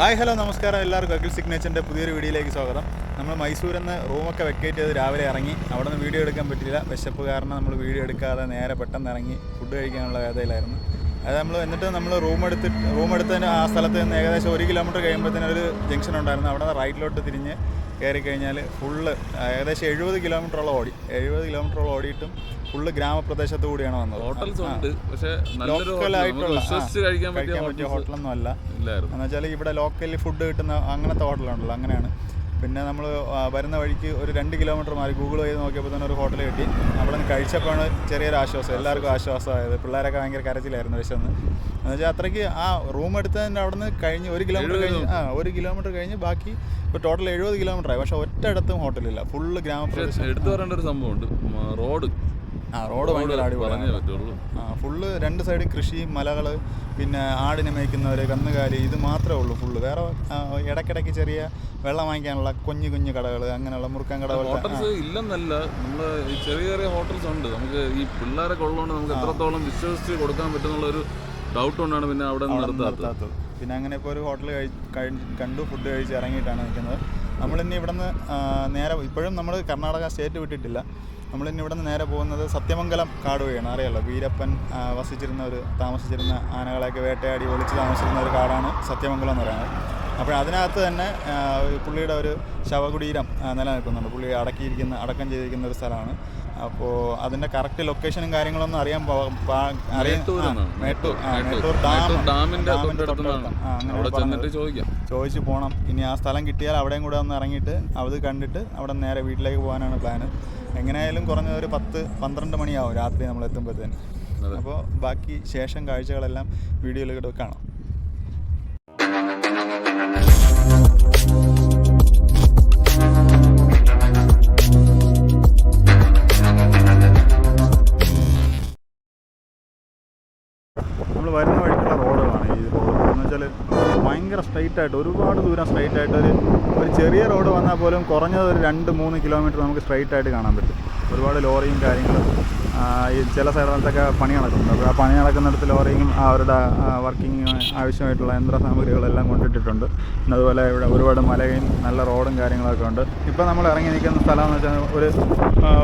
Hi hello നമസ്കാരം എല്ലാവർക്കും. അഖിൽ സിഗ്നേച്ചറിന്റെ പുതിയൊരു വീഡിയോയിലേക്ക് സ്വാഗതം. നമ്മൾ മൈസൂരിൽ നിന്ന് റൂമൊക്കെ വെക്കേറ്റ് ചെയ്ത് രാവിലെ ഇറങ്ങി. അവിടെ നിന്ന് വീഡിയോ എടുക്കാൻ പറ്റില്ല വിശപ്പ് കാരണം നമ്മൾ വീഡിയോ എടുക്കാതെ നേരെ പെട്ടെന്ന് ഇറങ്ങി ഫുഡ് കഴിക്കാനുള്ള വേദയിലായിരുന്നു അത് നമ്മൾ എന്നിട്ട് നമ്മൾ റൂം എടുത്തിട്ട് റൂം എടുത്തതിന് ആ സ്ഥലത്ത് നിന്ന് ഏകദേശം ഒരു കിലോമീറ്റർ കഴിയുമ്പോഴത്തേനും ഒരു ജംഗ്ഷൻ ഉണ്ടായിരുന്നു. അവിടെ നിന്ന് റൈറ്റിലോട്ട് തിരിഞ്ഞ് കയറി കഴിഞ്ഞാൽ ഫുള്ള് ഏകദേശം എഴുപത് കിലോമീറ്ററോളം ഓടി. എഴുപത് കിലോമീറ്ററോളം ഓടിയിട്ടും ഫുള്ള് ഗ്രാമപ്രദേശത്ത് കൂടിയാണ് വന്നത്. ഹോട്ടൽസ് ഉണ്ട്. പക്ഷേ കഴിക്കാൻ പറ്റിയ ഹോട്ടലൊന്നും അല്ല എന്ന് വെച്ചാൽ ഇവിടെ ലോക്കലി ഫുഡ് കിട്ടുന്ന അങ്ങനത്തെ ഹോട്ടലുണ്ടല്ലോ അങ്ങനെയാണ്. പിന്നെ നമ്മൾ വരുന്ന വഴിക്ക് ഒരു രണ്ട് കിലോമീറ്റർ മാറി ഗൂഗിൾ ചെയ്ത് നോക്കിയപ്പോൾ തന്നെ ഒരു ഹോട്ടൽ കിട്ടി. അവിടെ നിന്ന് കഴിച്ചപ്പോഴാണ് ചെറിയൊരു ആശ്വാസം. എല്ലാവർക്കും ആശ്വാസമായത്. പിള്ളേരൊക്കെ ഭയങ്കര കരച്ചിലായിരുന്നു വിശന്ന്. എന്ന് വെച്ചാൽ അത്രയ്ക്ക് ആ റൂം എടുത്തതിന്റെ അവിടെ നിന്ന് കഴിഞ്ഞ് ഒരു കിലോമീറ്റർ കഴിഞ്ഞ് ആ ഒരു കിലോമീറ്റർ കഴിഞ്ഞ് ബാക്കി ഇപ്പോൾ ടോട്ടൽ എഴുപത് കിലോമീറ്റർ ആയി പക്ഷേ ഒറ്റയിടത്തും ഹോട്ടലില്ല. ഫുള്ള് ഗ്രാമപ്രദേശം. എടുത്തു പറയേണ്ട ഒരു സംഭവമുണ്ട്. റോഡ്. ആ റോഡ് ഭയങ്കര ആടി അടിപൊളിയാണ് ആ ഫുള്ള് രണ്ട് സൈഡും കൃഷി മലകൾ പിന്നെ ആടിനെ മേയ്ക്കുന്നവർ കന്നുകാലി ഇത് മാത്രമേ ഉള്ളൂ ഫുള്ള് വേറെ ഇടയ്ക്കിടയ്ക്ക് ചെറിയ വെള്ളം വാങ്ങിക്കാനുള്ള കുഞ്ഞു കുഞ്ഞു കടകൾ അങ്ങനെയുള്ള മുറുക്കൻ കടകൾ ഹോട്ടൽസ് ഇല്ലെന്നല്ല. നമ്മൾ ചെറിയ ചെറിയ ഹോട്ടൽസ് ഉണ്ട്. നമുക്ക് ഈ പിള്ളേരൊക്കെ ഉള്ളതുകൊണ്ട് നമുക്ക് എത്രത്തോളം വിശ്വസിച്ച് കൊടുക്കാൻ പറ്റുന്നുള്ള ഒരു ഡൗട്ട് കൊണ്ടാണ് പിന്നെ അവിടെ നിർത്താത്തത്. പിന്നെ അങ്ങനെ ഇപ്പോൾ ഒരു ഹോട്ടൽ കണ്ടു ഫുഡ് കഴിച്ച് ഇറങ്ങിയിട്ടാണ് നിൽക്കുന്നത്. നമ്മളിനി ഇവിടെ നിന്ന് നേരെ ഇപ്പോഴും നമ്മൾ കർണാടക സ്റ്റേറ്റ് വിട്ടിട്ടില്ല. നമ്മൾ ഇവിടെ നിന്ന് നേരെ പോകുന്നത് സത്യമംഗലം കാട് വഴിയാണ് അറിയാലോ വീരപ്പൻ വസിച്ചിരുന്ന ഒരു താമസിച്ചിരുന്ന ആനകളെയൊക്കെ വേട്ടയാടി ഒളിച്ച് താമസിച്ചിരുന്ന ഒരു കാടാണ് സത്യമംഗലം എന്ന് പറയുന്നത്. അപ്പോൾ അതിനകത്ത് തന്നെ പുള്ളിയുടെ ഒരു ശവകുടീരം നിലനിൽക്കുന്നുണ്ട്. പുള്ളി അടക്കിയിരിക്കുന്ന അടക്കം ചെയ്തിരിക്കുന്ന ഒരു സ്ഥലമാണ്. അപ്പോൾ അതിന്റെ കറക്റ്റ് ലൊക്കേഷനും കാര്യങ്ങളൊന്നും അറിയാൻ മേട്ടൂർ മേട്ടൂർ. ഡാം ഡാമിന്റെ അങ്ങനെ പറഞ്ഞത്. ചോദിക്കാം. ചോദിച്ച് പോകണം ഇനി ആ സ്ഥലം കിട്ടിയാൽ അവിടെയും കൂടെ ഒന്ന് ഇറങ്ങിയിട്ട് അത് കണ്ടിട്ട് അവിടെ നേരെ വീട്ടിലേക്ക് പോകാനാണ് പ്ലാന് എങ്ങനെയായാലും കുറഞ്ഞ ഒരു പത്ത് പന്ത്രണ്ട് മണിയാവും രാത്രി നമ്മൾ എത്തുമ്പോഴത്തേന്. അപ്പോൾ ബാക്കി ശേഷം കാഴ്ചകളെല്ലാം വീഡിയോയിലൂടെ കാണാം. സ്ട്രൈറ്റ് ആയിട്ട് ഒരുപാട് ദൂരം സ്ട്രൈറ്റ് ആയിട്ട് ഒരു ഒരു ചെറിയ റോഡ് വന്നാൽ പോലും കുറഞ്ഞത് ഒരു രണ്ട് മൂന്ന് കിലോമീറ്റർ നമുക്ക് സ്ട്രൈറ്റ് ആയിട്ട് കാണാൻ പറ്റും. ഒരുപാട് ലോറിയും കാര്യങ്ങളും ഈ ചില സൈഡിലത്തൊക്കെ പണി നടക്കുന്നുണ്ട്. അപ്പോൾ ആ പണി നടക്കുന്നിടത്ത് ലോറിയും അവരുടെ വർക്കിംഗ് ആവശ്യമായിട്ടുള്ള യന്ത്ര സാമഗ്രികളെല്ലാം കൊണ്ടിട്ടിട്ടുണ്ട്. അതുപോലെ ഇവിടെ ഒരുപാട് മലയും നല്ല റോഡും കാര്യങ്ങളൊക്കെ ഉണ്ട്. ഇപ്പോൾ നമ്മൾ ഇറങ്ങി നിൽക്കുന്ന സ്ഥലം എന്ന് വെച്ചാൽ ഒരു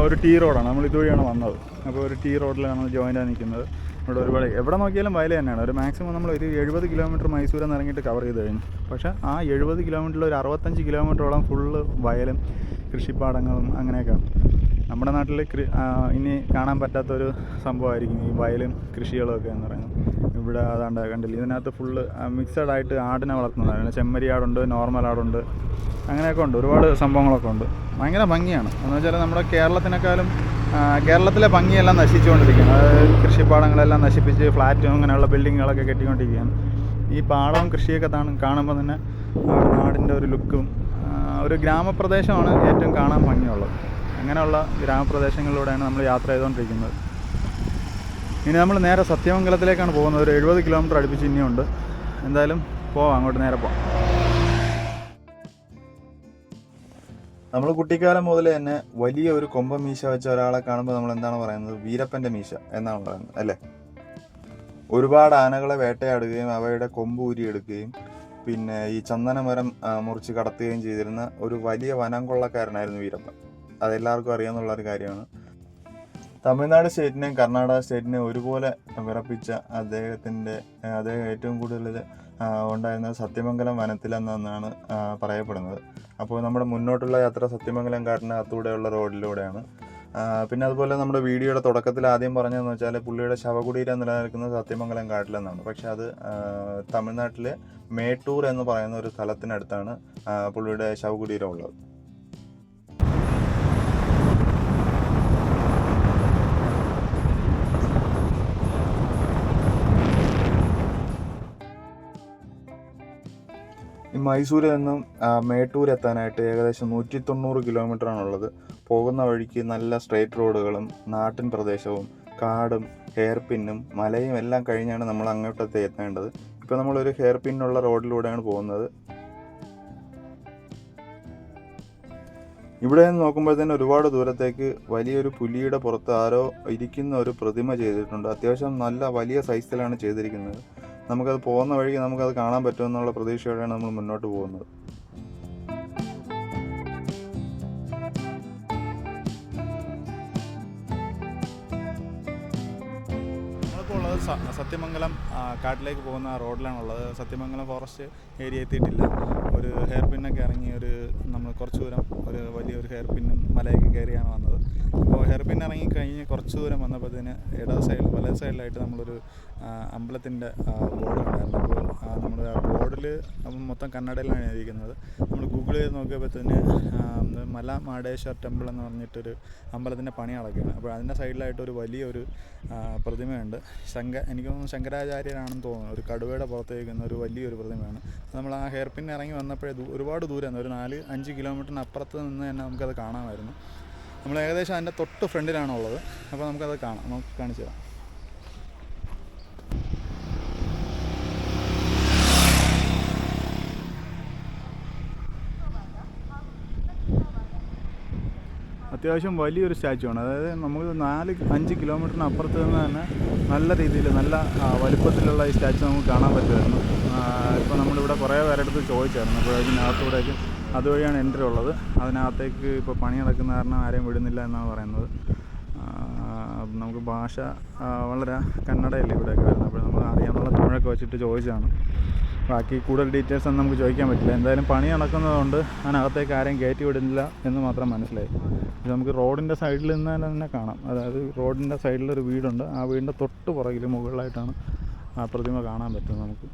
ഒരു ടീ റോഡാണ് നമ്മൾ ഇതുവഴിയാണ് വന്നത്. അപ്പോൾ ഒരു ടീ റോഡിലാണ് ജോയിന്റാണ് നിൽക്കുന്നത്. ഇവിടെ ഒരുപാട് എവിടെ നോക്കിയാലും വയൽ തന്നെയാണ്. ഒരു മാക്സിമം നമ്മൾ ഒരു എഴുപത് കിലോമീറ്റർ മൈസൂർ നിന്ന് ഇറങ്ങിയിട്ട് കവർ ചെയ്ത് കഴിഞ്ഞു. പക്ഷേ ആ എഴുപത് കിലോമീറ്ററിൽ ഒരു അറുപത്തഞ്ച് കിലോമീറ്ററോളം ഫുള്ള് വയലും കൃഷിപ്പാടങ്ങളും അങ്ങനെയൊക്കെ. നമ്മുടെ നാട്ടിൽ ഇനി കാണാൻ പറ്റാത്തൊരു സംഭവമായിരിക്കും ഈ വയലും കൃഷികളും ഒക്കെ എന്ന് പറയുന്നത്. ഇവിടെ അതാണ്ട് കണ്ടില്ല ഇതിനകത്ത് ഫുള്ള് മിക്സഡ് ആയിട്ട് ആടിനെ വളർത്തുന്നതാണ് ചെമ്മരി ആടുണ്ട് നോർമൽ ആടുണ്ട് അങ്ങനെയൊക്കെ ഉണ്ട്. ഒരുപാട് സംഭവങ്ങളൊക്കെ ഉണ്ട്. ഭയങ്കര ഭംഗിയാണ്. എന്ന് വെച്ചാൽ നമ്മുടെ കേരളത്തിനേക്കാളും കേരളത്തിലെ ഭംഗിയെല്ലാം നശിച്ചുകൊണ്ടിരിക്കുകയാണ്. അതായത് കൃഷിപ്പാടങ്ങളെല്ലാം നശിപ്പിച്ച് ഫ്ലാറ്റും അങ്ങനെയുള്ള ബിൽഡിങ്ങുകളൊക്കെ കെട്ടിക്കൊണ്ടിരിക്കുകയാണ്. ഈ പാടവും കൃഷിയൊക്കെ കാണുമ്പോൾ തന്നെ നാടിന്റെ ഒരു ലുക്കും ഒരു ഗ്രാമപ്രദേശമാണ് ഏറ്റവും കാണാൻ ഭംഗിയുള്ളത്. അങ്ങനെയുള്ള ഗ്രാമപ്രദേശങ്ങളിലൂടെയാണ് നമ്മൾ യാത്ര ചെയ്തുകൊണ്ടിരിക്കുന്നത്. ഇനി നമ്മൾ നേരെ സത്യമംഗലത്തിലേക്കാണ് പോകുന്നത്. ഒരു എഴുപത് കിലോമീറ്റർ അടുപ്പിച്ച് ഇനിയുണ്ട്. എന്തായാലും പോവാം അങ്ങോട്ട് നേരെ പോവാം. നമ്മൾ കുട്ടിക്കാലം മുതൽ തന്നെ വലിയ ഒരു കൊമ്പ മീശ വെച്ച ഒരാളെ കാണുമ്പോൾ നമ്മൾ എന്താണ് പറയുന്നത്? വീരപ്പന്റെ മീശ എന്നാണ് പറയുന്നത് അല്ലേ? ഒരുപാട് ആനകളെ വേട്ടയാടുകയും അവയുടെ കൊമ്പ് ഊരിയെടുക്കുകയും പിന്നെ ഈ ചന്ദനമരം മുറിച്ച് കടത്തുകയും ചെയ്തിരുന്ന ഒരു വലിയ വനം കൊള്ളക്കാരനായിരുന്നു വീരപ്പൻ. അതെല്ലാവർക്കും അറിയാമെന്നുള്ള ഒരു കാര്യമാണ്. തമിഴ്നാട് സ്റ്റേറ്റിനെയും കർണാടക സ്റ്റേറ്റിനെയും ഒരുപോലെ വിറപ്പിച്ച അദ്ദേഹത്തിന്റെ അദ്ദേഹം ഏറ്റവും കൂടുതൽ ഉണ്ടായിരുന്നത് സത്യമംഗലം വനത്തിലെന്നാണ് പറയപ്പെടുന്നത്. അപ്പോൾ നമ്മുടെ മുന്നോട്ടുള്ള യാത്ര സത്യമംഗലം കാട്ടിനകത്തൂടെയുള്ള റോഡിലൂടെയാണ്. പിന്നെ അതുപോലെ നമ്മുടെ വീഡിയോയുടെ തുടക്കത്തിൽ ആദ്യം പറഞ്ഞതെന്ന് വെച്ചാൽ പുള്ളിയുടെ ശവകുടീരം നിലനിൽക്കുന്നത് സത്യമംഗലം കാട്ടിലെന്നാണ്. പക്ഷേ അത് തമിഴ്നാട്ടിലെ മേട്ടൂർ എന്ന് പറയുന്ന ഒരു സ്ഥലത്തിനടുത്താണ് പുള്ളിയുടെ ശവകുടീരം ഉള്ളത്. മൈസൂരിൽ നിന്നും മേട്ടൂർ എത്താനായിട്ട് ഏകദേശം നൂറ്റി തൊണ്ണൂറ് കിലോമീറ്റർ ആണുള്ളത്. പോകുന്ന വഴിക്ക് നല്ല സ്ട്രേറ്റ് റോഡുകളും നാട്ടിൻ പ്രദേശവും കാടും ഹെയർ പിന്നും മലയും എല്ലാം കഴിഞ്ഞാണ് നമ്മൾ അങ്ങോട്ടത്തെ എത്തേണ്ടത്. ഇപ്പോൾ നമ്മളൊരു ഹെയർ പിന്നുള്ള റോഡിലൂടെയാണ് പോകുന്നത്. ഇവിടെ നിന്ന് നോക്കുമ്പോൾ തന്നെ ഒരുപാട് ദൂരത്തേക്ക് വലിയൊരു പുലിയുടെ പുറത്ത് ആരോ ഇരിക്കുന്ന ഒരു പ്രതിമ ചെയ്തിട്ടുണ്ട്. അത്യാവശ്യം നല്ല വലിയ സൈസിലാണ് ചെയ്തിരിക്കുന്നത്. നമുക്കത് പോകുന്ന വഴിക്ക് നമുക്കത് കാണാൻ പറ്റുമെന്നുള്ള പ്രതീക്ഷയോടെയാണ് നമ്മൾ മുന്നോട്ട് പോകുന്നത്. സത്യമംഗലം കാട്ടിലേക്ക് പോകുന്ന റോഡിലാണുള്ളത്. സത്യമംഗലം ഫോറസ്റ്റ് ഏരിയ എത്തിയിട്ടില്ല. ഒരു ഹെയർ പിന്നൊക്കെ ഇറങ്ങി ഒരു നമ്മൾ കുറച്ച് ദൂരം ഒരു വലിയൊരു ഹെയർ പിന്നും മലയൊക്കെ കയറിയാണ് വന്നത്. അപ്പോൾ ഹെയർ പിൻ ഇറങ്ങി കഴിഞ്ഞ് കുറച്ച് ദൂരം വന്നപ്പോഴത്തേന് ഇടത് സൈഡിൽ വലത് സൈഡിലായിട്ട് നമ്മളൊരു അമ്പലത്തിന്റെ ബോർഡ് ഉണ്ടായിരുന്നു. അപ്പോൾ നമ്മൾ ആ ബോർഡിൽ മൊത്തം കന്നഡയിലാണ് എഴുതിയിരിക്കുന്നത് നമ്മൾ ഗൂഗിൾ ചെയ്ത് നോക്കിയപ്പോഴത്തേന് മല മാടേശ്വർ ടെമ്പിൾ എന്ന് പറഞ്ഞിട്ടൊരു അമ്പലത്തിന്റെ പണി നടക്കുകയാണ് അപ്പോൾ അതിന്റെ സൈഡിലായിട്ട് ഒരു വലിയൊരു പ്രതിമയുണ്ട്. പ്രതിമയുണ്ട് ശങ്ക എനിക്ക് തോന്നുന്നു ശങ്കരാചാര്യരാണെന്ന് തോന്നുന്നു. ഒരു കടുവയുടെ പുറത്ത് വയ്ക്കുന്ന ഒരു വലിയൊരു പ്രതിമയാണ്. നമ്മൾ ആ ഹെയർ പിൻ ഇറങ്ങി വന്നപ്പോഴേ ഒരുപാട് ദൂരം ഒരു നാല് അഞ്ച് കിലോമീറ്ററിന് അപ്പുറത്ത് നിന്ന് തന്നെ നമുക്കത് കാണാമായിരുന്നു. നമ്മൾ ഏകദേശം അതിന്റെ തൊട്ട് ഫ്രണ്ടിലാണുള്ളത് അപ്പോൾ നമുക്കത് കാണാം. നമുക്ക് കാണിച്ചു തരാം. അത്യാവശ്യം വലിയൊരു സ്റ്റാച്ചു ആണ് അതായത് നമുക്ക് നാല് അഞ്ച് കിലോമീറ്ററിന് അപ്പുറത്ത് നിന്ന് തന്നെ നല്ല രീതിയിൽ നല്ല വലുപ്പത്തിലുള്ള ഈ സ്റ്റാച്ചു നമുക്ക് കാണാൻ പറ്റുമായിരുന്നു. ഇപ്പോൾ നമ്മളിവിടെ കുറേ പേരെടുത്ത് ചോദിച്ചായിരുന്നു. അപ്പോൾ അതിനകത്തൂടേക്ക് അതുവഴിയാണ് എൻട്രി ഉള്ളത്. അതിനകത്തേക്ക് ഇപ്പോൾ പണി നടക്കുന്ന കാരണം ആരെയും വിടുന്നില്ല എന്നാണ് പറയുന്നത്. നമുക്ക് ഭാഷ വളരെ കന്നഡയല്ലേ ഇവിടെയൊക്കെ വരുന്നത്. അപ്പോൾ നമ്മൾ അറിയാമെന്നുള്ള തമിഴൊക്കെ വെച്ചിട്ട് ചോദിച്ചതാണ്. ബാക്കി കൂടുതൽ ഡീറ്റെയിൽസ് ഒന്നും നമുക്ക് ചോദിക്കാൻ പറ്റില്ല. എന്തായാലും പണി നടക്കുന്നതുകൊണ്ട് അതിനകത്തേക്ക് ആരെയും കയറ്റി വിടുന്നില്ല എന്ന് മാത്രം മനസ്സിലായി. ഇത് നമുക്ക് റോഡിന്റെ സൈഡിൽ നിന്ന് തന്നെ കാണാം. അതായത് റോഡിന്റെ സൈഡിലൊരു വീടുണ്ട്. ആ വീടിന്റെ തൊട്ട് പുറകിൽ മുകളിലായിട്ടാണ് ആ പ്രതിമ കാണാൻ പറ്റുന്നത് നമുക്ക്.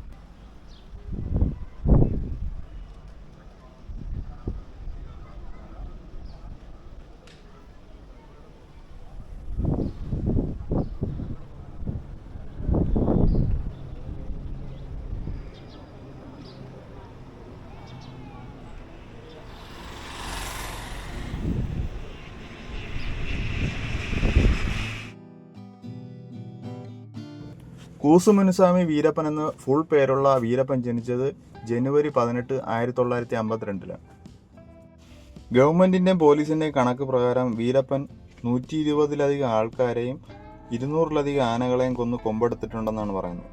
കൂസുമുനുസ്വാമി വീരപ്പൻ എന്ന് ഫുൾ പേരുള്ള വീരപ്പൻ ജനിച്ചത് ജനുവരി പതിനെട്ട് ആയിരത്തി തൊള്ളായിരത്തി അമ്പത്തിരണ്ടിലാണ് ഗവൺമെന്റിന്റെയും പോലീസിന്റെയും കണക്ക് പ്രകാരം വീരപ്പൻ നൂറ്റി ഇരുപതിലധികം ആൾക്കാരെയും ഇരുന്നൂറിലധികം ആനകളെയും കൊന്ന് കൊമ്പെടുത്തിട്ടുണ്ടെന്നാണ് പറയുന്നത്.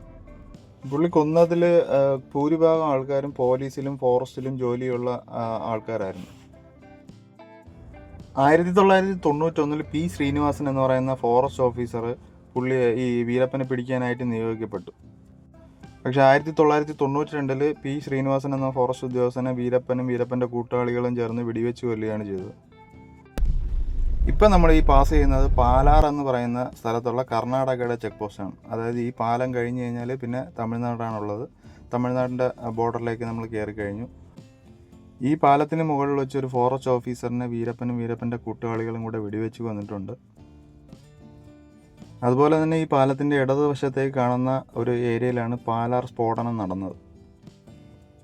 പുള്ളി കൊന്നതിൽ ഭൂരിഭാഗം ആൾക്കാരും പോലീസിലും ഫോറസ്റ്റിലും ജോലിയുള്ള ആൾക്കാരായിരുന്നു. ആയിരത്തി തൊള്ളായിരത്തി തൊണ്ണൂറ്റൊന്നിൽ പി ശ്രീനിവാസൻ എന്ന് പറയുന്ന ഫോറസ്റ്റ് ഓഫീസർ പുള്ളി ഈ വീരപ്പനെ പിടിക്കാനായിട്ട് നിയോഗിക്കപ്പെട്ടു. പക്ഷേ ആയിരത്തി തൊള്ളായിരത്തി തൊണ്ണൂറ്റി രണ്ടിൽ പി ശ്രീനിവാസൻ എന്ന ഫോറസ്റ്റ് ഉദ്യോഗസ്ഥനെ വീരപ്പനും വീരപ്പന്റെ കൂട്ടാളികളും ചേർന്ന് വെടിവെച്ച് കൊല്ലുകയാണ് ചെയ്തത്. ഇപ്പം നമ്മൾ ഈ പാസ് ചെയ്യുന്നത് പാലാർ എന്ന് പറയുന്ന സ്ഥലത്തുള്ള കർണാടകയുടെ ചെക്ക് പോസ്റ്റാണ്. അതായത് ഈ പാലം കഴിഞ്ഞ് കഴിഞ്ഞാൽ പിന്നെ തമിഴ്നാടാണുള്ളത്. തമിഴ്നാടിന്റെ ബോർഡറിലേക്ക് നമ്മൾ കയറി കഴിഞ്ഞു. ഈ പാലത്തിന് മുകളിൽ വെച്ച് ഒരു ഫോറസ്റ്റ് ഓഫീസറിനെ വീരപ്പനും വീരപ്പന്റെ കൂട്ടുകാളികളും കൂടെ വെടിവെച്ച് കൊന്നിട്ടുണ്ട്. അതുപോലെ തന്നെ ഈ പാലത്തിന്റെ ഇടതുവശത്തേക്ക് കാണുന്ന ഒരു ഏരിയയിലാണ് പാലാർ സ്ഫോടനം നടന്നത്.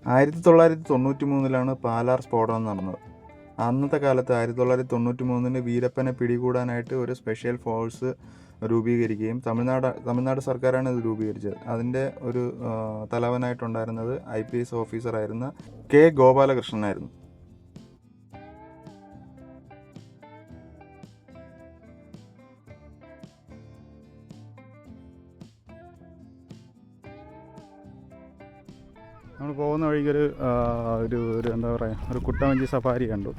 ആയിരത്തി തൊള്ളായിരത്തി തൊണ്ണൂറ്റി മൂന്നിലാണ് പാലാർ സ്ഫോടനം നടന്നത്. അന്നത്തെ കാലത്ത് ആയിരത്തി തൊള്ളായിരത്തി തൊണ്ണൂറ്റി മൂന്നിന് വീരപ്പനെ പിടികൂടാനായിട്ട് ഒരു സ്പെഷ്യൽ ഫോഴ്സ് രൂപീകരിക്കുകയും തമിഴ്നാട് തമിഴ്നാട് സർക്കാരാണ് ഇത് രൂപീകരിച്ചത്. അതിന്റെ ഒരു തലവനായിട്ടുണ്ടായിരുന്നത് ഐ പി എസ് ഓഫീസറായിരുന്ന കെ ഗോപാലകൃഷ്ണനായിരുന്നു. പോകുന്ന വഴിക്കൊരു ഒരു ഒരു എന്താ പറയുക ഒരു കുട്ടവഞ്ചി സഫാരി കണ്ടു.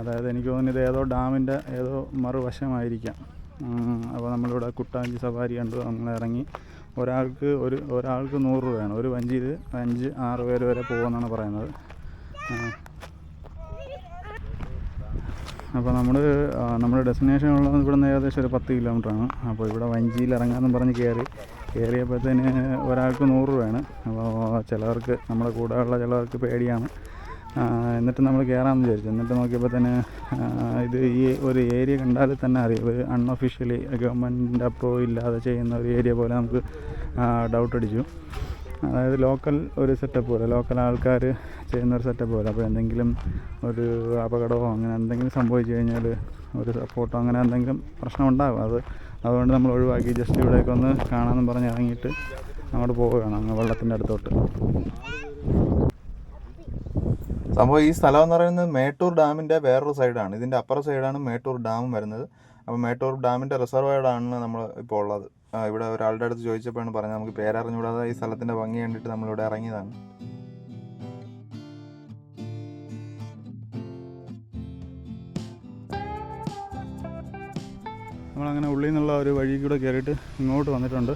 അതായത് എനിക്ക് തോന്നുന്നത് ഏതോ ഡാമിന്റെ ഏതോ മറുവശമായിരിക്കാം. അപ്പോൾ നമ്മളിവിടെ കുട്ടവഞ്ചി സഫാരി കണ്ടു. നമ്മൾ ഇറങ്ങി ഒരാൾക്ക് ഒരു ഒരാൾക്ക് നൂറ് രൂപയാണ്. ഒരു വഞ്ചിയിൽ അഞ്ച് ആറ് പേര് വരെ പോകുമെന്നാണ് പറയുന്നത്. അപ്പോൾ നമ്മൾ നമ്മുടെ ഡെസ്റ്റിനേഷൻ ഉള്ളത് ഇവിടെ നിന്ന് ഏകദേശം ഒരു പത്ത് കിലോമീറ്ററാണ്. അപ്പോൾ ഇവിടെ വഞ്ചിയിൽ ഇറങ്ങാമെന്ന് പറഞ്ഞ് കയറി. കയറിയപ്പോഴത്തേന് ഒരാൾക്ക് നൂറ് രൂപയാണ്. അപ്പോൾ ചിലവർക്ക് നമ്മുടെ കൂടെയുള്ള ചിലവർക്ക് പേടിയാണ്. എന്നിട്ട് നമ്മൾ കയറാമെന്ന് വിചാരിച്ചു. എന്നിട്ട് നോക്കിയപ്പോൾ തന്നെ ഇത് ഈ ഒരു ഏരിയ കണ്ടാൽ തന്നെ അറിയാം. ഒരു അൺഒഫീഷ്യലി ഗവൺമെന്റിന്റെ അപ്രൂവ് ഇല്ലാതെ ചെയ്യുന്ന ഒരു ഏരിയ പോലെ നമുക്ക് ഡൗട്ട് അടിച്ചു. അതായത് ലോക്കൽ ഒരു സെറ്റപ്പ് പോലെ ലോക്കൽ ആൾക്കാർ ചെയ്യുന്ന ഒരു സെറ്റപ്പ് പോലെ. അപ്പോൾ എന്തെങ്കിലും ഒരു അപകടമോ അങ്ങനെ എന്തെങ്കിലും സംഭവിച്ചു കഴിഞ്ഞാൽ ഒരു സപ്പോർട്ടോ അങ്ങനെ എന്തെങ്കിലും പ്രശ്നം ഉണ്ടാകും അത് അതുകൊണ്ട് നമ്മൾ ഒഴിവാക്കി. ജസ്റ്റ് ഇവിടേക്ക് ഒന്ന് കാണാമെന്ന് പറഞ്ഞ് ഇറങ്ങിയിട്ട് അങ്ങോട്ട് പോവുകയാണ് അങ്ങ് വെള്ളത്തിന്റെ അടുത്തോട്ട്. സംഭവം ഈ സ്ഥലം എന്ന് പറയുന്നത് മേട്ടൂർ ഡാമിന്റെ വേറൊരു സൈഡാണ്. ഇതിന്റെ അപ്പുറ സൈഡാണ് മേട്ടൂർ ഡാം വരുന്നത്. അപ്പോൾ മേട്ടൂർ ഡാമിന്റെ റിസർവേഡാണ് നമ്മൾ ഇപ്പോൾ ഉള്ളത്. ഇവിടെ ഒരാളുടെ അടുത്ത് ചോദിച്ചപ്പോഴാണ് പറഞ്ഞത്. നമുക്ക് പേരറിഞ്ഞുകൂടാതെ ഈ സ്ഥലത്തിന്റെ ഭംഗി കണ്ടിട്ട് നമ്മളിവിടെ ഇറങ്ങിയതാണ്. നമ്മളങ്ങനെ ഉള്ളിൽ നിന്നുള്ള ഒരു വഴി കൂടെ കയറിയിട്ട് ഇങ്ങോട്ട് വന്നിട്ടുണ്ട്.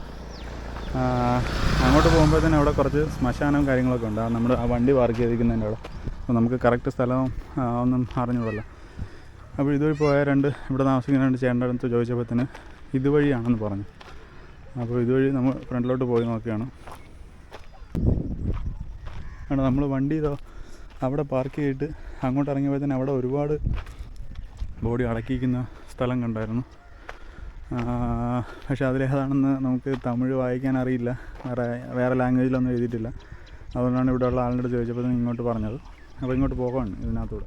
അങ്ങോട്ട് അങ്ങോട്ട് തന്നെ അവിടെ കുറച്ച് ശ്മശാനവും കാര്യങ്ങളൊക്കെ ഉണ്ട്. നമ്മുടെ ആ വണ്ടി പാർക്ക് ചെയ്തിരിക്കുന്നതിന്റെ അവിടെ. അപ്പോൾ നമുക്ക് കറക്റ്റ് സ്ഥലവും ഒന്നും അറിഞ്ഞൂടല്ലോ അപ്പോൾ ഇതുവഴി പോയ രണ്ട് ഇവിടെ താമസിക്കുന്ന രണ്ട് ചേട്ടന്റെ അടുത്ത് തന്നെ ഇതുവഴിയാണെന്ന് പറഞ്ഞു. അപ്പോൾ ഇതുവഴി നമ്മൾ ഫ്രണ്ടിലോട്ട് പോയി നോക്കുകയാണ് ആണ് നമ്മൾ വണ്ടി ഇതോ അവിടെ പാർക്ക് ചെയ്തിട്ട് അങ്ങോട്ട് തന്നെ അവിടെ ഒരുപാട് ബോഡി അടക്കിയിരിക്കുന്ന സ്ഥലം കണ്ടായിരുന്നു. പക്ഷേ അതിലേതാണെന്ന് നമുക്ക് തമിഴ് വായിക്കാൻ അറിയില്ല. വേറെ വേറെ ലാംഗ്വേജിലൊന്നും എഴുതിയിട്ടില്ല. അതുകൊണ്ടാണ് ഇവിടെ ഉള്ള ആളിനോട് ചോദിച്ചപ്പോൾ ഇങ്ങോട്ട് പറഞ്ഞത്. അപ്പോൾ ഇങ്ങോട്ട് പോകാണ് ഇതിനകത്തൂടെ.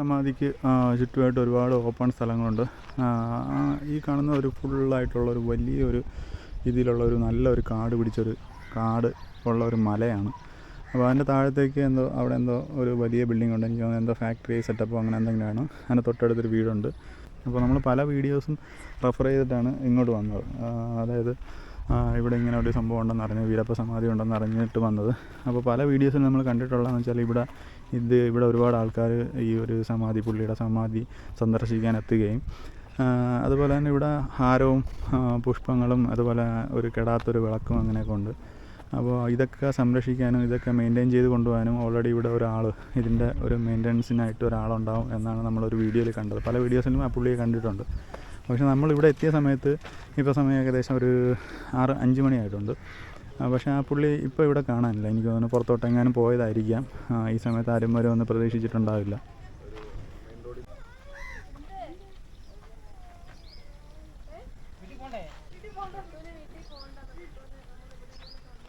സമാധിക്ക് ചുറ്റുമായിട്ട് ഒരുപാട് ഓപ്പൺ സ്ഥലങ്ങളുണ്ട്. ഈ കാണുന്ന ഒരു ഫുള്ളായിട്ടുള്ള ഒരു വലിയൊരു രീതിയിലുള്ള ഒരു നല്ലൊരു കാട് പിടിച്ചൊരു കാട് ഉള്ള ഒരു മലയാണ്. അപ്പോൾ അതിന്റെ താഴത്തേക്ക് എന്തോ അവിടെ എന്തോ ഒരു വലിയ ബിൽഡിംഗ് ഉണ്ട്. എനിക്ക് തോന്നുന്നു എന്തോ ഫാക്ടറി സെറ്റപ്പോ അങ്ങനെ എന്തെങ്കിലുമാണ്. അതിന്റെ തൊട്ടടുത്തൊരു വീടുണ്ട്. അപ്പോൾ നമ്മൾ പല വീഡിയോസും റെഫർ ചെയ്തിട്ടാണ് ഇങ്ങോട്ട് വന്നത്. അതായത് ഇവിടെ ഇങ്ങനെ ഒരു സംഭവം ഉണ്ടെന്ന് അറിഞ്ഞു വീരപ്പ സമാധി ഉണ്ടെന്ന് അറിഞ്ഞിട്ട് വന്നത്. അപ്പോൾ പല വീഡിയോസിൽ നമ്മൾ കണ്ടിട്ടുള്ളതെന്ന് വെച്ചാൽ ഇവിടെ ഇത് ഇവിടെ ഒരുപാട് ആൾക്കാർ ഈ ഒരു സമാധി പുള്ളിയുടെ സമാധി സന്ദർശിക്കാൻ എത്തുകയും അതുപോലെ തന്നെ ഇവിടെ ഹാരവും പുഷ്പങ്ങളും അതുപോലെ ഒരു കെടാത്തൊരു വിളക്കും അങ്ങനെയൊക്കെ ഉണ്ട്. അപ്പോൾ ഇതൊക്കെ സംരക്ഷിക്കാനും ഇതൊക്കെ മെയിന്റെയിൻ ചെയ്ത് കൊണ്ടുപോകാനും ഓൾറെഡി ഇവിടെ ഒരാൾ ഇതിന്റെ ഒരു മെയിന്റെനൻസിനായിട്ട് ഒരാളുണ്ടാവും എന്നാണ് നമ്മളൊരു വീഡിയോയിൽ കണ്ടത്. പല വീഡിയോസിലും ആ പുള്ളിയെ കണ്ടിട്ടുണ്ട്. പക്ഷേ നമ്മളിവിടെ എത്തിയ സമയത്ത് ഇപ്പോൾ സമയം ഏകദേശം ഒരു ആറ് അഞ്ച് മണിയായിട്ടുണ്ട്. പക്ഷേ ആ പുള്ളി ഇപ്പോൾ ഇവിടെ കാണാനില്ല. എനിക്ക് തോന്നുന്നു പുറത്തോട്ടെങ്ങാനും പോയതായിരിക്കാം. ഈ സമയത്ത് ആരും വരുമെന്ന് പ്രതീക്ഷിച്ചിട്ടുണ്ടാവില്ല.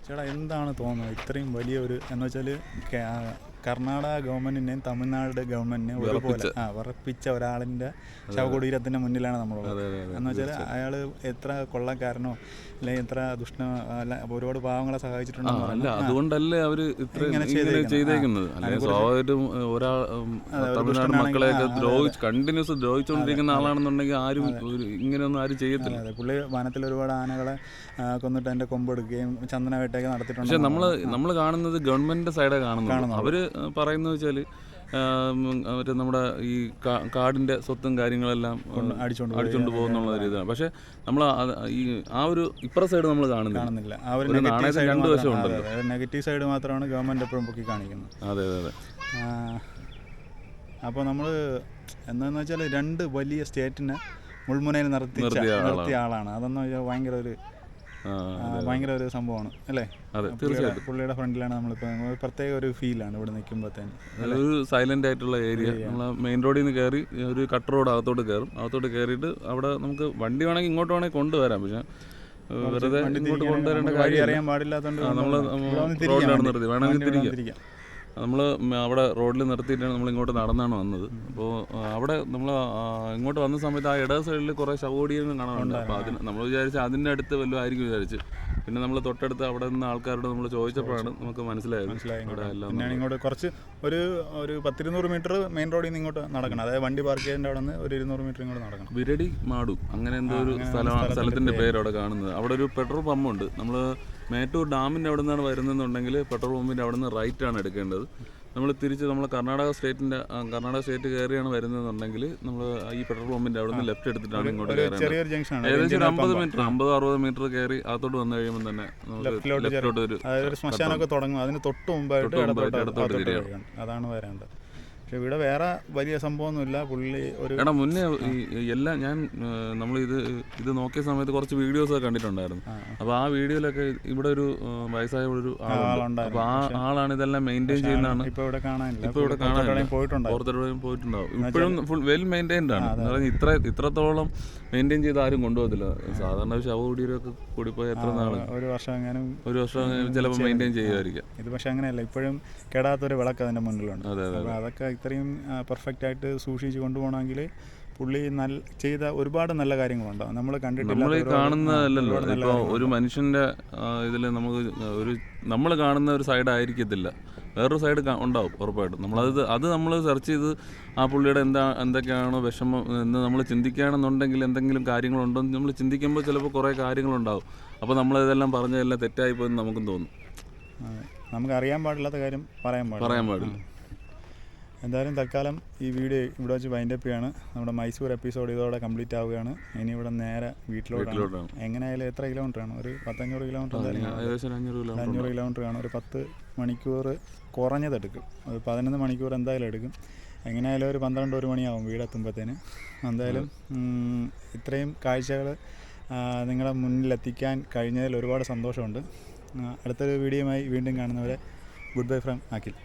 ചേട്ടാ എന്താണ് തോന്നുന്നത്? ഇത്രയും വലിയൊരു എന്ന് വെച്ചാൽ കർണാടക ഗവൺമെന്റിനെയും തമിഴ്നാട് ഗവൺമെന്റിനെയും ഒരുപോലെ ആ വിറപ്പിച്ച ഒരാളിന്റെ ശവകുടീരത്തിന്റെ മുന്നിലാണ് നമ്മളുള്ളത്. എന്ന് വെച്ചാൽ അയാൾ എത്ര കൊള്ളക്കാരനോ അല്ലെങ്കിൽ എത്ര ദുഷ്ട ഒരുപാട് പാവങ്ങളെ സഹായിച്ചിട്ടുണ്ടെന്ന് അല്ല പറഞ്ഞു അതുകൊണ്ടല്ലേ അവർ ഇത്ര ഇങ്ങനെ ഇങ്ങനെ ചെയ്തേക്കുന്നത്. ചെയ്തേക്കുന്നത്. ആ. അല്ലെങ്കിൽ അതിനെക്കുറിച്ച് സ്വാഭാവികമായിട്ടും ഏഹ്, ഒരാൾ ഉം, അതെ, ഒരു തമിഴ്നാട് ദുഷ്ടനാണെങ്കിൽ മക്കളെയൊക്കെ ആ, അതെ, ദ്രോഹിച്ച് കണ്ടിന്യൂസ് ദ്രോഹിച്ചുകൊണ്ടിരിക്കുന്ന ആളാണെന്നുണ്ടെങ്കിൽ ആരും ഒരു ഇങ്ങനെയൊന്നും ആരും ചെയ്യത്തില്ല. അതെ പുള്ളി വനത്തിൽ ഒരുപാട് ആനകളെ കൊന്നിട്ട് അതിന്റെ കൊമ്പെടുക്കുകയും ചന്ദനവേട്ടയൊക്കെ പക്ഷെ നടത്തിയിട്ടുണ്ട് നമ്മൾ നമ്മൾ കാണുന്നത് ഗവൺമെന്റിന്റെ സൈഡാണ് കാണുന്നത്. അവർ പറയുന്നത് വെച്ചാൽ മറ്റേ നമ്മുടെ ഈ കാടിന്റെ സ്വത്തും കാര്യങ്ങളെല്ലാം അടിച്ചോണ്ട് അടിച്ചോണ്ട് പോകുന്നുള്ള ഒരു ഇതാണ് പക്ഷെ നമ്മൾ ഈ ആ ഒരു ഇപ്പുറ സൈഡ് നമ്മൾ കാണുന്നില്ല. കാണുന്നില്ല. ആ ഒരു ഒരു നെഗറ്റീവ് സൈഡ് രണ്ട് വശം ഉണ്ടല്ലോ. നെഗറ്റീവ് സൈഡ് മാത്രമാണ് ഗവൺമെന്റ് എപ്പോഴും പൊക്കി കാണിക്കുന്നത്. അതെ അതെ അതെ. അപ്പോൾ നമ്മൾ എന്താന്ന് വെച്ചാൽ രണ്ട് വലിയ സ്റ്റേറ്റിനെ മുൾമുനയിൽ നിർത്തി നിർത്തിയ ആളാണ്. അതെന്ന് വെച്ചാൽ ഭയങ്കര ഒരു ഭയങ്കര ഒരു സംഭവമാണ് അല്ലേ? അതെ തീർച്ചയായിട്ടും. പുള്ളിയുടെ ഫ്രണ്ടിലാണ് നമ്മളിപ്പോൾ പ്രത്യേക ഒരു ഫീലാണ് ഇവിടെ നിൽക്കുമ്പോൾ തന്നെ ഒരു സൈലന്റ് ആയിട്ടുള്ള ഏരിയ നമ്മൾ മെയിൻ റോഡിൽ നിന്ന് കയറി ഒരു കട്ട് റോഡ് അകത്തോട്ട് കയറും അകത്തോട്ട് കയറിയിട്ട് അവിടെ നമുക്ക് വണ്ടി വേണമെങ്കിൽ ഇങ്ങോട്ട് വേണമെങ്കിൽ കൊണ്ടുവരാം പക്ഷേ വെറുതെ ഇങ്ങോട്ട് കൊണ്ടുവരേണ്ട കാര്യം അറിയാൻ പാടില്ലാത്തതുകൊണ്ട് നമ്മൾ റോഡിലാണ് നിർത്തി. വേണമെങ്കിൽ തിരിക്കാം. നമ്മൾ അവിടെ റോഡിൽ നിർത്തിയിട്ടാണ് നമ്മൾ ഇങ്ങോട്ട് നടന്നാണ് വന്നത്. അപ്പോൾ അവിടെ നമ്മൾ ഇങ്ങോട്ട് വന്ന സമയത്ത് ആ ഇട സൈഡിൽ കുറേ ശവോടിയും കാണാനുണ്ട്. അപ്പോൾ അതിന് നമ്മൾ വിചാരിച്ച് അതിന്റെ അടുത്ത് വല്ലതും ആയിരിക്കും വിചാരിച്ച്. പിന്നെ നമ്മൾ തൊട്ടടുത്ത് അവിടെ നിന്ന് ആൾക്കാരോട് നമ്മൾ ചോദിച്ചപ്പോഴാണ് നമുക്ക് മനസ്സിലായത്. മനസ്സിലായി ഇങ്ങോട്ട്. കുറച്ച് ഒരു ഒരു പത്തിരുന്നൂറ് മീറ്റർ മെയിൻ റോഡിൽ നിന്ന് ഇങ്ങോട്ട് നടക്കണം. അതായത് വണ്ടി പാർക്ക് ചെയ്യേണ്ട അവിടെ നിന്ന് ഒരു ഇരുന്നൂറ് മീറ്റർ ഇങ്ങോട്ട് നടക്കണം. വിരടി മാടു. അങ്ങനെ എന്തോ ഒരു സ്ഥലമാണ് സ്ഥലത്തിന്റെ സ്ഥലത്തിന്റെ പേര്. അവിടെ കാണുന്നത്. അവിടെ ഒരു പെട്രോൾ പമ്പുണ്ട്. നമ്മൾ മേട്ടൂർ ഡാമിന്റെ അവിടെ നിന്നാണ് വരുന്നതെന്നുണ്ടെങ്കിൽ പെട്രോൾ പമ്പിന്റെ അവിടെ നിന്ന് റൈറ്റ് ആണ് എടുക്കേണ്ടത്. നമ്മൾ തിരിച്ച് നമ്മൾ കർണാടക സ്റ്റേറ്റിന്റെ കർണാടക സ്റ്റേറ്റ് കയറിയാണ് വരുന്നതെന്നുണ്ടെങ്കിൽ നമ്മൾ ഈ പെട്രോൾ പമ്പിന്റെ അവിടെ നിന്ന് ലെഫ്റ്റ് എടുത്തിട്ടാണ് ഇങ്ങോട്ട് കയറുന്നത് ഏകദേശം ഒരു അമ്പത് മീറ്റർ അമ്പത് അറുപത് മീറ്റർ കയറി അകത്തോട്ട് വന്നു കഴിയുമ്പോൾ തന്നെ ലെഫ്റ്റിലോട്ട് ഒരു ശ്മശാനമൊക്കെ തുടങ്ങും അതിന് തൊട്ട് മുമ്പായിട്ട് ഇടത്തോട്ട്. അതാണ് വരേണ്ടത്. പക്ഷെ ഇവിടെ വേറെ വലിയ സംഭവമൊന്നുമില്ല. പുള്ളി ഒരു എടാ മുന്നേ ഈ എല്ലാം ഞാൻ നമ്മൾ ഇത് ഇത് നോക്കിയ സമയത്ത് കുറച്ച് വീഡിയോസ് ഒക്കെ കണ്ടിട്ടുണ്ടായിരുന്നു. അപ്പോൾ ആ. വീഡിയോയിലൊക്കെ ഇവിടെ ഒരു വയസ്സായ ഒരു ആളുണ്ട്. അപ്പോൾ ആ ആളാണ് ഇതെല്ലാം മെയിന്റെയിൻ ചെയ്യുന്നതാണ്. ഇപ്പൊ ഇവിടെ കാണാനില്ല. ഇപ്പോൾ ഇവിടെ കാണാൻ. പോയിട്ടുണ്ടാവും പുറത്തെവിടെയും പോയിട്ടുണ്ടാവും. ഇപ്പോഴും ഫുൾ വെൽ മെയിന്റൈൻഡ് ആണ്. എന്ന് പറഞ്ഞാൽ ഇത്ര ഇത്രത്തോളം മെയിന്റെയിൻ ചെയ്ത് ആരും കൊണ്ടുപോകത്തില്ല. സാധാരണ ഒരു ശവകുടീരൊക്കെ കൂടിപ്പോയി എത്ര നാൾ? ഒരു വർഷം അങ്ങനെ ഒരു വർഷം ചിലപ്പോൾ മെയിന്റെയിൻ ചെയ്യുമായിരിക്കാം. ഇത് പക്ഷെ അങ്ങനെയല്ല. ഇപ്പോഴും കെടാത്തൊരു വിളക്ക് അതിന്റെ മുന്നിലുണ്ട്. അതെ അതെ. അതൊക്കെ ഇത്രയും പെർഫെക്റ്റ് ആയിട്ട് സൂക്ഷിച്ച് കൊണ്ടുപോകണമെങ്കിൽ പുള്ളി നല്ല ചെയ്ത ഒരുപാട് നല്ല കാര്യങ്ങളുണ്ടാവും നമ്മൾ കണ്ടിട്ടില്ല നമ്മൾ കാണുന്നതല്ലല്ലോ ഇപ്പോൾ ഒരു മനുഷ്യന്റെ ഇതിൽ നമുക്ക് ഒരു നമ്മൾ കാണുന്ന ഒരു സൈഡ് ആയിരിക്കത്തില്ല. വേറൊരു സൈഡ് ഉണ്ടാവും ഉറപ്പായിട്ടും. നമ്മളത് അത് നമ്മൾ സെർച്ച് ചെയ്ത് ആ പുള്ളിയുടെ എന്താ എന്തൊക്കെയാണോ വിഷമം എന്ന് നമ്മൾ ചിന്തിക്കുകയാണെന്നുണ്ടെങ്കിൽ എന്തെങ്കിലും കാര്യങ്ങളുണ്ടോ എന്ന് നമ്മൾ ചിന്തിക്കുമ്പോൾ ചിലപ്പോൾ കുറേ കാര്യങ്ങളുണ്ടാവും. അപ്പോൾ നമ്മളിതെല്ലാം പറഞ്ഞതെല്ലാം തെറ്റായിപ്പോയെന്ന് നമുക്കും തോന്നും. നമുക്ക് അറിയാൻ പാടില്ലാത്ത കാര്യം പറയാൻ പാടില്ല. പറയാൻ പാടില്ല. എന്തായാലും തൽക്കാലം ഈ വീഡിയോ ഇവിടെ വെച്ച് വൈൻഡപ്പ് ചെയ്യാണ്. നമ്മുടെ മൈസൂർ എപ്പിസോഡ് ഇതോടെ കംപ്ലീറ്റ് ആവുകയാണ്. ഇനി ഇവിടെ നേരെ വീട്ടിലോട്ടാണ്. എങ്ങനെ എങ്ങനെയായാലും എത്ര കിലോമീറ്റർ ആണ്? ഒരു പത്തഞ്ഞൂറ് കിലോമീറ്റർ എന്തായാലും അഞ്ഞൂറ് കിലോമീറ്റർ ആണ് ഒരു പത്ത് മണിക്കൂർ കുറഞ്ഞത് എടുക്കും. ഒരു പതിനൊന്ന് മണിക്കൂർ എന്തായാലും എടുക്കും. എങ്ങനെയായാലും ഒരു പന്ത്രണ്ട് ഒരു മണിയാവും വീടെത്തുമ്പോഴത്തേന് എന്തായാലും ഇത്രയും കാഴ്ചകൾ നിങ്ങളുടെ മുന്നിലെത്തിക്കാൻ കഴിഞ്ഞതിൽ ഒരുപാട് സന്തോഷമുണ്ട്. അടുത്തൊരു വീഡിയോയുമായി വീണ്ടും കാണുന്നവരെ ഗുഡ് ബൈ ഫ്രം അഖിൽ.